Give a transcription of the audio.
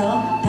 나와서